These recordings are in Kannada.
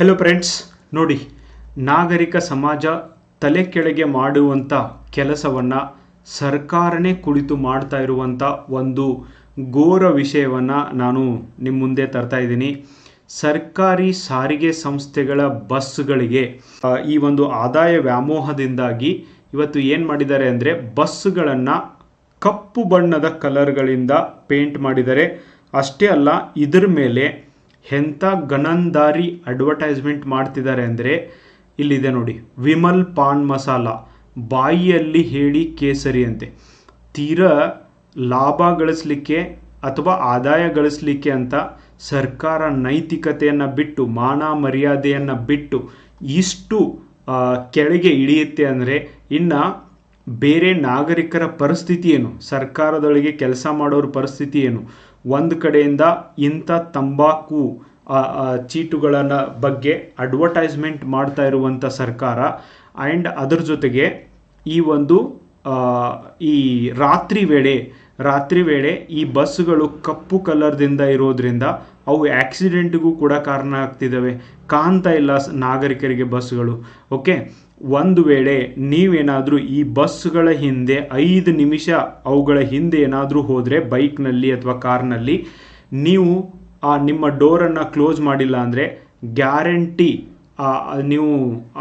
ಹೆಲೋ ಫ್ರೆಂಡ್ಸ್ ನೋಡಿ, ನಾಗರಿಕ ಸಮಾಜ ತಲೆ ಕೆಳಗೆ ಮಾಡುವಂಥ ಕೆಲಸವನ್ನು ಸರ್ಕಾರನೇ ಕುಳಿತು ಮಾಡ್ತಾ ಇರುವಂಥ ಒಂದು ಘೋರ ವಿಷಯವನ್ನು ನಾನು ನಿಮ್ಮ ಮುಂದೆ ತರ್ತಾ ಇದ್ದೀನಿ. ಸರ್ಕಾರಿ ಸಾರಿಗೆ ಸಂಸ್ಥೆಗಳ ಬಸ್ಗಳಿಗೆ ಈ ಒಂದು ಆದಾಯ ವ್ಯಾಮೋಹದಿಂದಾಗಿ ಇವತ್ತು ಏನು ಮಾಡಿದ್ದಾರೆ ಅಂದರೆ ಬಸ್ಗಳನ್ನು ಕಪ್ಪು ಬಣ್ಣದ ಕಲರ್ಗಳಿಂದ ಪೇಂಟ್ ಮಾಡಿದ್ದಾರೆ. ಅಷ್ಟೇ ಅಲ್ಲ, ಇದರ ಮೇಲೆ ಎಂಥ ಗನಂದಾರಿ ಅಡ್ವರ್ಟೈಸ್ಮೆಂಟ್ ಮಾಡ್ತಿದ್ದಾರೆ ಅಂದರೆ ಇಲ್ಲಿದೆ ನೋಡಿ, ವಿಮಲ್ ಪಾನ್ ಮಸಾಲ, ಬಾಯಿಯಲ್ಲಿ ಹೇಳಿ ಕೇಸರಿ ಅಂತೆ. ತೀರಾ ಲಾಭ ಗಳಿಸ್ಲಿಕ್ಕೆ ಅಥವಾ ಆದಾಯ ಗಳಿಸ್ಲಿಕ್ಕೆ ಅಂತ ಸರ್ಕಾರ ನೈತಿಕತೆಯನ್ನು ಬಿಟ್ಟು, ಮಾನ ಮರ್ಯಾದೆಯನ್ನು ಬಿಟ್ಟು ಇಷ್ಟು ಕೆಳಗೆ ಇಳಿಯುತ್ತೆ ಅಂದರೆ ಇನ್ನು ಬೇರೆ ನಾಗರಿಕರ ಪರಿಸ್ಥಿತಿ ಏನು? ಸರ್ಕಾರದೊಳಗೆ ಕೆಲಸ ಮಾಡೋರ ಪರಿಸ್ಥಿತಿ ಏನು? ಒಂದು ಕಡೆಯಿಂದ ಇಂಥ ತಂಬಾಕು ಚೀಟುಗಳನ್ನ ಬಗ್ಗೆ ಅಡ್ವರ್ಟೈಸ್ಮೆಂಟ್ ಮಾಡ್ತಾ ಇರುವಂಥ ಸರ್ಕಾರ ಆ್ಯಂಡ್ ಅದರ ಜೊತೆಗೆ ಈ ಒಂದು ಈ ರಾತ್ರಿ ವೇಳೆ ರಾತ್ರಿ ವೇಳೆ ಈ ಬಸ್ಸುಗಳು ಕಪ್ಪು ಕಲರ್ದಿಂದ ಇರೋದ್ರಿಂದ ಅವು ಆಕ್ಸಿಡೆಂಟ್ಗೂ ಕೂಡ ಕಾರಣ ಆಗ್ತಿದ್ದಾವೆ. ಕಾಣ್ತಾ ಇಲ್ಲ ನಾಗರಿಕರಿಗೆ ಬಸ್ಸುಗಳು. ಓಕೆ? ಒಂದು ವೇಳೆ ನೀವೇನಾದರೂ ಈ ಬಸ್ಸುಗಳ ಹಿಂದೆ ಐದು ನಿಮಿಷ ಅವುಗಳ ಹಿಂದೆ ಏನಾದರೂ ಹೋದರೆ ಬೈಕ್ನಲ್ಲಿ ಅಥವಾ ಕಾರ್ನಲ್ಲಿ, ನೀವು ಆ ನಿಮ್ಮ ಡೋರನ್ನು ಕ್ಲೋಸ್ ಮಾಡಿಲ್ಲ ಅಂದರೆ ಗ್ಯಾರಂಟಿ ನೀವು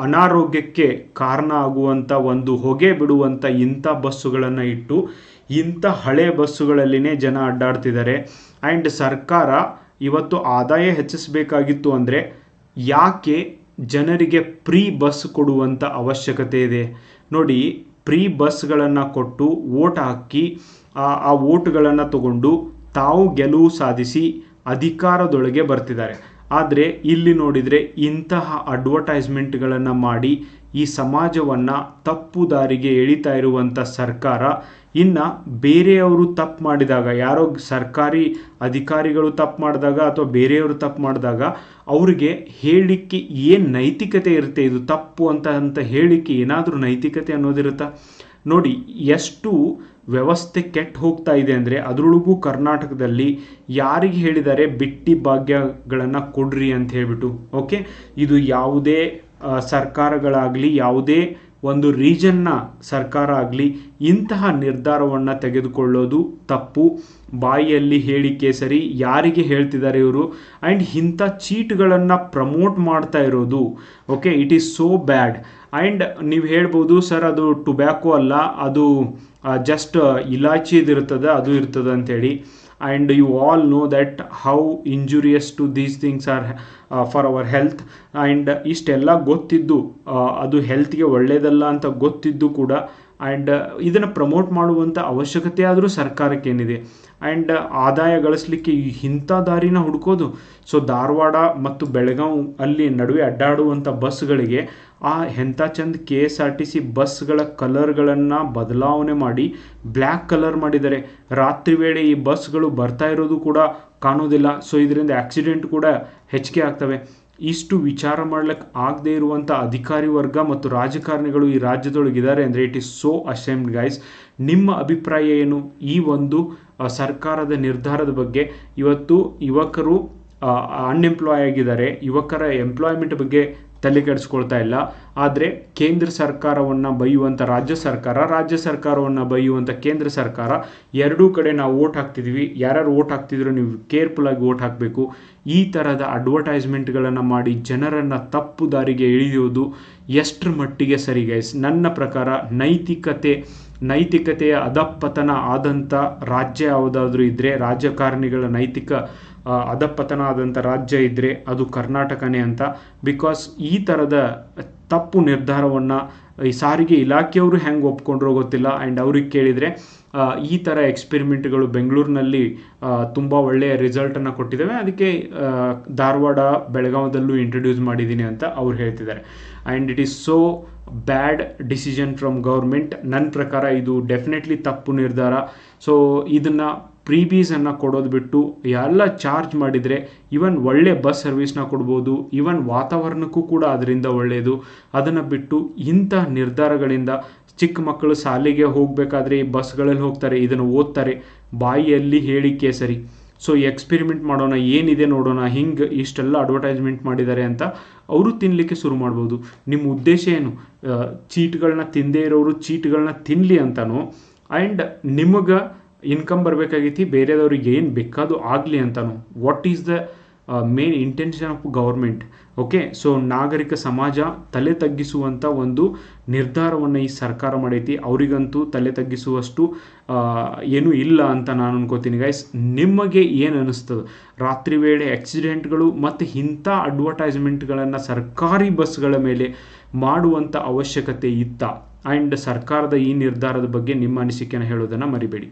ಅನಾರೋಗ್ಯಕ್ಕೆ ಕಾರಣ ಆಗುವಂಥ ಒಂದು ಹೊಗೆ ಬಿಡುವಂಥ ಇಂಥ ಬಸ್ಸುಗಳನ್ನು ಇಟ್ಟು ಇಂಥ ಹಳೆ ಬಸ್ಸುಗಳಲ್ಲಿನೇ ಜನ ಅಡ್ಡಾಡ್ತಿದ್ದಾರೆ. ಆ್ಯಂಡ್ ಸರ್ಕಾರ ಇವತ್ತು ಆದಾಯ ಹೆಚ್ಚಿಸಬೇಕಾಗಿತ್ತು ಅಂದರೆ ಯಾಕೆ ಜನರಿಗೆ ಪ್ರೀ ಬಸ್ ಕೊಡುವಂಥ ಅವಶ್ಯಕತೆ ಇದೆ? ನೋಡಿ, ಪ್ರೀ ಬಸ್ಗಳನ್ನು ಕೊಟ್ಟು ಓಟ್ ಹಾಕಿ, ಆ ಓಟ್ಗಳನ್ನು ತಗೊಂಡು ತಾವು ಗೆಲುವು ಸಾಧಿಸಿ ಅಧಿಕಾರದೊಳಗೆ ಬರ್ತಿದ್ದಾರೆ. ಆದರೆ ಇಲ್ಲಿ ನೋಡಿದರೆ ಇಂತಹ ಅಡ್ವರ್ಟೈಸ್ಮೆಂಟ್ಗಳನ್ನು ಮಾಡಿ ಈ ಸಮಾಜವನ್ನು ತಪ್ಪು ದಾರಿಗೆ ಎಳಿತಾ ಇರುವಂಥ ಸರ್ಕಾರ ಇನ್ನು ಬೇರೆಯವರು ತಪ್ಪು ಮಾಡಿದಾಗ, ಯಾರೋ ಸರ್ಕಾರಿ ಅಧಿಕಾರಿಗಳು ತಪ್ಪು ಮಾಡಿದಾಗ ಅಥವಾ ಬೇರೆಯವರು ತಪ್ಪು ಮಾಡಿದಾಗ ಅವರಿಗೆ ಹೇಳಲಿಕ್ಕೆ ಏನು ನೈತಿಕತೆ ಇರುತ್ತೆ, ಇದು ತಪ್ಪು ಅಂತ ಅಂತ ಹೇಳಲಿಕ್ಕೆ ಏನಾದರೂ ನೈತಿಕತೆ ಅನ್ನೋದಿರುತ್ತಾ? ನೋಡಿ, ಎಷ್ಟು ವ್ಯವಸ್ಥೆ ಕೆಟ್ಟು ಹೋಗ್ತಾ ಇದೆ ಅಂದರೆ ಅದರೊಳಗೂ ಕರ್ನಾಟಕದಲ್ಲಿ ಯಾರಿಗೆ ಹೇಳಿದ್ದಾರೆ ಬಿಟ್ಟಿ ಭಾಗ್ಯಗಳನ್ನು ಕೊಡ್ರಿ ಅಂತ ಹೇಳಿಬಿಟ್ಟು ಓಕೆ ಇದು ಯಾವುದೇ ಸರ್ಕಾರಗಳಾಗಲಿ, ಯಾವುದೇ ಒಂದು ರೀಜನ್ನ ಸರ್ಕಾರ ಆಗಲಿ, ಇಂತಹ ನಿರ್ಧಾರವನ್ನು ತೆಗೆದುಕೊಳ್ಳೋದು ತಪ್ಪು. ಬಾಯಿಯಲ್ಲಿ ಹೇಳಿ ಕೇಸರಿ, ಯಾರಿಗೆ ಹೇಳ್ತಿದ್ದಾರೆ ಇವರು? ಆ್ಯಂಡ್ ಇಂಥ ಚೀಟ್ಗಳನ್ನು ಪ್ರಮೋಟ್ ಮಾಡ್ತಾ ಇರೋದು, okay, it is so bad. And ನೀವು ಹೇಳ್ಬೋದು, ಸರ್, ಅದು ಟುಬ್ಯಾಕೋ ಅಲ್ಲ, ಅದು ಜಸ್ಟ್ ಇಲಾಚಿದಿರ್ತದೆ ಅದು ಇರ್ತದೆ ಅಂತೇಳಿ. And you all know that how injurious to these things are for our health and ಇಷ್ಟೆಲ್ಲ ಗೊತ್ತಿದ್ದು ಆ, ಅದು ಹೆಲ್ತ್ಗೆ ಒಳ್ಳೆಯದಲ್ಲ ಅಂತ ಗೊತ್ತಿದ್ದು ಕೂಡ ಆ್ಯಂಡ್ ಇದನ್ನು ಪ್ರಮೋಟ್ ಮಾಡುವಂಥ ಅವಶ್ಯಕತೆ ಆದರೂ ಸರ್ಕಾರಕ್ಕೇನಿದೆ. ಆ್ಯಂಡ್ ಆದಾಯ ಗಳಿಸ್ಲಿಕ್ಕೆ ಈ ಇಂಥ ದಾರಿನ ಹುಡ್ಕೋದು. ಸೊ ಧಾರವಾಡ ಮತ್ತು ಬೆಳಗಾವಿ ಅಲ್ಲಿ ನಡುವೆ ಅಡ್ಡಾಡುವಂಥ ಬಸ್ಗಳಿಗೆ ಆ ಎಂಥ ಚಂದ K S R T C ಬಸ್ಗಳ ಕಲರ್ಗಳನ್ನು ಬದಲಾವಣೆ ಮಾಡಿ ಬ್ಲ್ಯಾಕ್ ಕಲರ್ ಮಾಡಿದ್ದಾರೆ. ರಾತ್ರಿ ವೇಳೆ ಈ ಬಸ್ಗಳು ಬರ್ತಾ ಇರೋದು ಕೂಡ ಕಾಣೋದಿಲ್ಲ ಸೊ ಇದರಿಂದ ಆಕ್ಸಿಡೆಂಟ್ ಕೂಡ ಹೆಚ್ಚಿಗೆ ಆಗ್ತವೆ. ಇಷ್ಟು ವಿಚಾರ ಮಾಡ್ಲಿಕ್ಕೆ ಆಗದೇ ಇರುವಂಥ ಅಧಿಕಾರಿ ವರ್ಗ ಮತ್ತು ರಾಜಕಾರಣಿಗಳು ಈ ರಾಜ್ಯದೊಳಗಿದ್ದಾರೆ ಅಂದರೆ it is so ashamed guys ನಿಮ್ಮ ಅಭಿಪ್ರಾಯ ಏನು? ಈ ಒಂದು ಸರ್ಕಾರದ ನಿರ್ಧಾರದ ಬಗ್ಗೆ. ಇವತ್ತು ಯುವಕರು ಅನ್ಎಂಪ್ಲಾಯ್ ಆಗಿದ್ದಾರೆ. ಯುವಕರ ಎಂಪ್ಲಾಯ್ಮೆಂಟ್ ಬಗ್ಗೆ ತಲೆ ಕೆಡಿಸ್ಕೊಳ್ತಾ ಇಲ್ಲ. ಆದರೆ ಕೇಂದ್ರ ಸರ್ಕಾರವನ್ನು ಬೈಯುವಂಥ ರಾಜ್ಯ ಸರ್ಕಾರ, ರಾಜ್ಯ ಸರ್ಕಾರವನ್ನು ಬೈಯುವಂಥ ಕೇಂದ್ರ ಸರ್ಕಾರ, ಎರಡೂ ಕಡೆ ನಾವು ಓಟ್ ಹಾಕ್ತಿದ್ದೀವಿ ಯಾರ್ಯಾರು ಓಟ್ ಹಾಕ್ತಿದ್ರು ನೀವು ಕೇರ್ಫುಲ್ಲಾಗಿ ಓಟ್ ಹಾಕಬೇಕು. ಈ ಥರದ ಅಡ್ವರ್ಟೈಸ್ಮೆಂಟ್ಗಳನ್ನು ಮಾಡಿ ಜನರನ್ನು ತಪ್ಪು ದಾರಿಗೆ ಇಳಿಯೋದು ಎಷ್ಟರ ಮಟ್ಟಿಗೆ ಸರಿ ಗೈಸ್ ನನ್ನ ಪ್ರಕಾರ ನೈತಿಕತೆ, ನೈತಿಕತೆಯ ಅಧಪತನ ಆದಂಥ ರಾಜ್ಯ ಯಾವುದಾದ್ರೂ ಇದ್ದರೆ ರಾಜಕಾರಣಿಗಳ ನೈತಿಕ ಅಧಪತನ ಆದಂಥ ರಾಜ್ಯ ಇದ್ದರೆ ಅದು ಕರ್ನಾಟಕನೇ ಅಂತ. ಬಿಕಾಸ್ ಈ ಥರದ ತಪ್ಪು ನಿರ್ಧಾರವನ್ನು ಈ ಸಾರಿಗೆ ಇಲಾಖೆಯವರು ಹೆಂಗೆ ಒಪ್ಕೊಂಡ್ರೋ ಗೊತ್ತಿಲ್ಲ. ಆ್ಯಂಡ್ ಅವ್ರಿಗೆ ಕೇಳಿದರೆ ಈ ಥರ ಎಕ್ಸ್ಪೆರಿಮೆಂಟ್ಗಳು ಬೆಂಗಳೂರಿನಲ್ಲಿ ತುಂಬ ಒಳ್ಳೆಯ ರಿಸಲ್ಟನ್ನು ಕೊಟ್ಟಿದ್ದಾವೆ ಅದಕ್ಕೆ ಧಾರವಾಡ, ಬೆಳಗಾವದಲ್ಲೂ ಇಂಟ್ರೊಡ್ಯೂಸ್ ಮಾಡಿದ್ದೀನಿ ಅಂತ ಅವ್ರು ಹೇಳ್ತಿದ್ದಾರೆ. And it is so bad decision from government ನನ್ನ ಪ್ರಕಾರ ಇದು ಡೆಫಿನೆಟ್ಲಿ ತಪ್ಪು ನಿರ್ಧಾರ. ಸೊ ಇದನ್ನು ಪ್ರೀಬೀಸನ್ನು ಕೊಡೋದು ಬಿಟ್ಟು ಎಲ್ಲ ಚಾರ್ಜ್ ಮಾಡಿದರೆ ಈವನ್ ಒಳ್ಳೆ ಬಸ್ ಸರ್ವಿಸ್ನ ಕೊಡ್ಬೋದು ಈವನ್ ವಾತಾವರಣಕ್ಕೂ ಕೂಡ ಅದರಿಂದ ಒಳ್ಳೆಯದು ಅದನ್ನು ಬಿಟ್ಟು ಇಂಥ ನಿರ್ಧಾರಗಳಿಂದ ಚಿಕ್ಕ ಮಕ್ಕಳು ಶಾಲೆಗೆ ಹೋಗಬೇಕಾದ್ರೆ ಈ ಬಸ್ಗಳಲ್ಲಿ ಹೋಗ್ತಾರೆ, ಇದನ್ನು ಓದ್ತಾರೆ, ಬಾಯಿಯಲ್ಲಿ ಹೇಳಿ ಕೇಸರಿ. ಸೊ ಎಕ್ಸ್ಪೆರಿಮೆಂಟ್ ಮಾಡೋಣ, ಏನಿದೆ ನೋಡೋಣ, ಹಿಂಗೆ ಇಷ್ಟೆಲ್ಲ ಅಡ್ವರ್ಟೈಸ್ಮೆಂಟ್ ಮಾಡಿದ್ದಾರೆ ಅಂತ ಅವರು ತಿನ್ನಲಿಕ್ಕೆ ಶುರು ಮಾಡ್ಬೋದು. ನಿಮ್ಮ ಉದ್ದೇಶ ಏನು? ಚೀಟ್ಗಳನ್ನ ತಿಂದೇ ಇರೋರು ಚೀಟ್ಗಳನ್ನ ತಿನ್ನಲಿ ಅಂತನೋ? ಆ್ಯಂಡ್ ನಿಮಗೆ ಇನ್ಕಮ್ ಬರಬೇಕಾಗೈತಿ ಬೇರೆಯವ್ರಿಗೆ ಏನು ಬೇಕಾದು ಆಗಲಿ ಅಂತಾನು. What is the main intention of government okay so ನಾಗರಿಕ ಸಮಾಜ ತಲೆ ತಗ್ಗಿಸುವಂಥ ಒಂದು ನಿರ್ಧಾರವನ್ನು ಈ ಸರ್ಕಾರ ಮಾಡೈತಿ. ಅವರಿಗಂತೂ ತಲೆ ತಗ್ಗಿಸುವಷ್ಟು ಏನೂ ಇಲ್ಲ ಅಂತ ನಾನು ಅನ್ಕೋತೀನಿ ಗೈಸ್ ನಿಮಗೆ ಏನು ಅನ್ನಿಸ್ತದೆ ರಾತ್ರಿ ವೇಳೆ ಆಕ್ಸಿಡೆಂಟ್ಗಳು ಮತ್ತು ಇಂಥ ಅಡ್ವರ್ಟೈಸ್ಮೆಂಟ್ಗಳನ್ನು ಸರ್ಕಾರಿ ಬಸ್ಗಳ ಮೇಲೆ ಮಾಡುವಂಥ ಅವಶ್ಯಕತೆ ಇತ್ತ? ಆ್ಯಂಡ್ ಸರ್ಕಾರದ ಈ ನಿರ್ಧಾರದ ಬಗ್ಗೆ ನಿಮ್ಮ ಅನಿಸಿಕೆಯನ್ನು ಹೇಳೋದನ್ನು ಮರಿಬೇಡಿ.